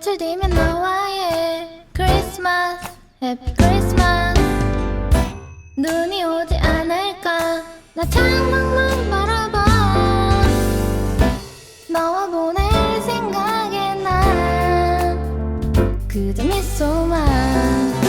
되면 너와의 크리스마스 해피 크리스마스 눈이 오지 않을까. 나 창밖만 바라봐. 너와 보낼 생각에 난 그저 미소만.